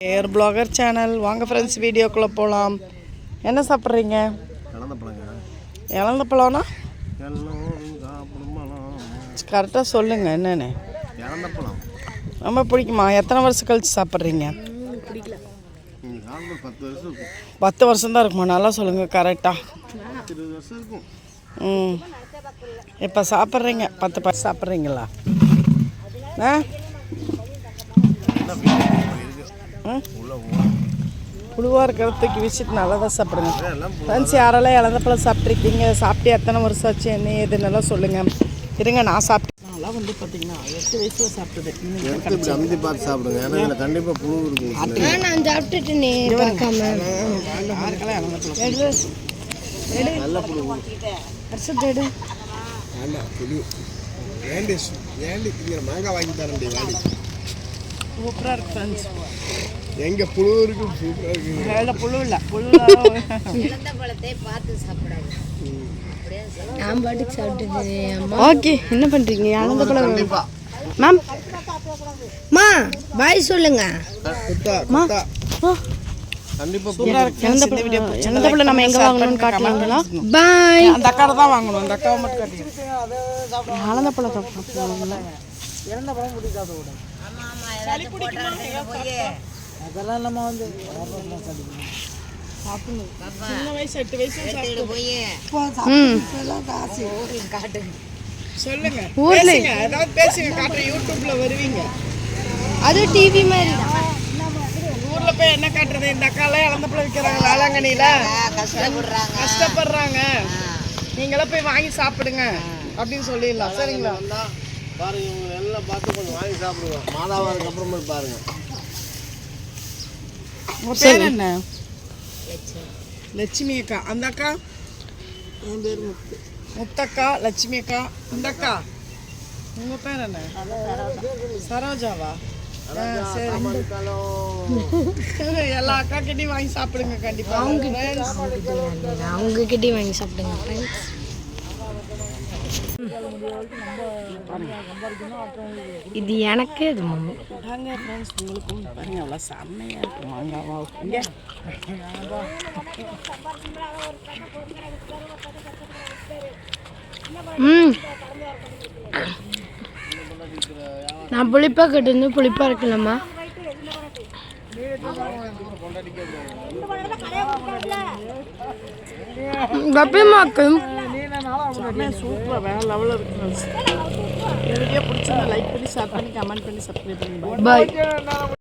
ஏர் blogger channel வாங்க friends வீடியோக்குள்ளே போகலாம் என்ன சாப்பிட்றீங்க? இழந்த பழம்னா? கரெக்டாக சொல்லுங்கள் என்னென்னு. ரொம்ப பிடிக்குமா? எத்தனை வருஷம் கழிச்சு சாப்பிட்றீங்க? பத்து வருஷம் தான் இருக்குமா? நல்லா சொல்லுங்கள் கரெக்டாக இருபது வருஷம் இருக்கும். ம். இப்போ சாப்பிட்றீங்க? பத்து பத்து சாப்பிட்றீங்களா? ஆ? இருக்கு. புழுவாக இருக்கிறதுக்கு விசிட் நல்லா தான் சாப்பிடுங்க. ஃப்ரெண்ட்ஸ் யாரெல்லாம் இழந்த பழம் சாப்பிட்ருக்கீங்க சாப்பிட்டு எத்தனை வருஷம் ஆச்சு? என்ன ஏதுன்னெல்லாம் சொல்லுங்கள் இருங்க நான் சாப்பிட்டேன் நான்லாம் வந்து பார்த்தீங்கன்னா எட்டு வயசில் சாப்பிட்டது. அமுத்தி பார்த்து சாப்பிடுங்க. ஏன்னா இதில் கண்டிப்பாக புழு இருக்கும் நான் சாப்பிட்டுட்டு நீ நல்ல புழு. வருஷத்தை எடு வேண்டாம் புழு. ஏண்டி ஏண்டி திங்கிற மாங்காய் வாங்கி தரேன்டி வாடி. சூப்பராக இருக்கு ஃப்ரெண்ட்ஸ் எங்கே புழு இருக்கு சூப்பராக இருக்கு. வேலை புழு இல்லை. புழு நான் பாட்டுக்கு சாப்பிட்டுட்டு அம்மா. ஓகே என்ன பண்றீங்க? இழந்த பழம் கண்டிப்பாக மேம் மா பாய் சொல்லுங்க. இழந்த பழம் நம்ம எங்க வாங்கணும்னு காட்டலாங்களா பாய். அந்த அக்காவை தான் வாங்கணும். அந்த அக்காவை மட்டும் இழந்த பழம் ம் சொல்லுங்க. ஊர்ல பேசுங்க. ஏதாவது பேசுங்க. காட்டுற யூடியூப்ல வருவீங்க. அது டிவி மாதிரி ஊர்ல போய் என்ன காட்டுறது? இந்த அக்காலாம் இழந்த பழம் விற்கிறாங்க வேளாங்கண்ணியில கஷ்டப்படுறாங்க. நீங்களாம் போய் வாங்கி சாப்பிடுங்க அப்படின்னு சொல்லிடலாம். சரிங்களா? வந்தா பாருங்க இவங்க எல்லாம் பார்த்து கொஞ்சம் வாங்கி சாப்பிடுவோம் மாதாவாருக்கு அப்புறமே பாருங்க. உங்க பேர் என்ன? லட்சுமி. அக்கா. அந்த அக்கா? என் பேர் முத்து. முத்தக்கா லட்சுமி அக்கா இந்த அக்கா? உங்க பேர் என்ன? சரோஜாவா? ஆ, சரி. எல்லா அக்கா கிட்டையும் வாங்கி சாப்பிடுங்க கண்டிப்பா. Friends, அவங்க கிட்டே வாங்கி சாப்பிடுங்க இது எனக்கு அது மம்மி. ஃப்ரெண்ட்ஸ் உங்களுக்கும் பாருங்க அவ்வளோ செம்மையாக இருக்கு மாங்காவா இங்கே ம். நான் புளிப்பா கட்டு புளிப்பா இருக்கலாமா கப்பிமாக்கு சூப்பராக வேற லெவலில் இருக்கு ஃப்ரெண்ட்ஸ் வீடியோ பிடிச்சிருந்தா லைக் பண்ணி ஷேர் பண்ணி கமெண்ட் பண்ணி சப்ஸ்கிரைப் பண்ணி பாய்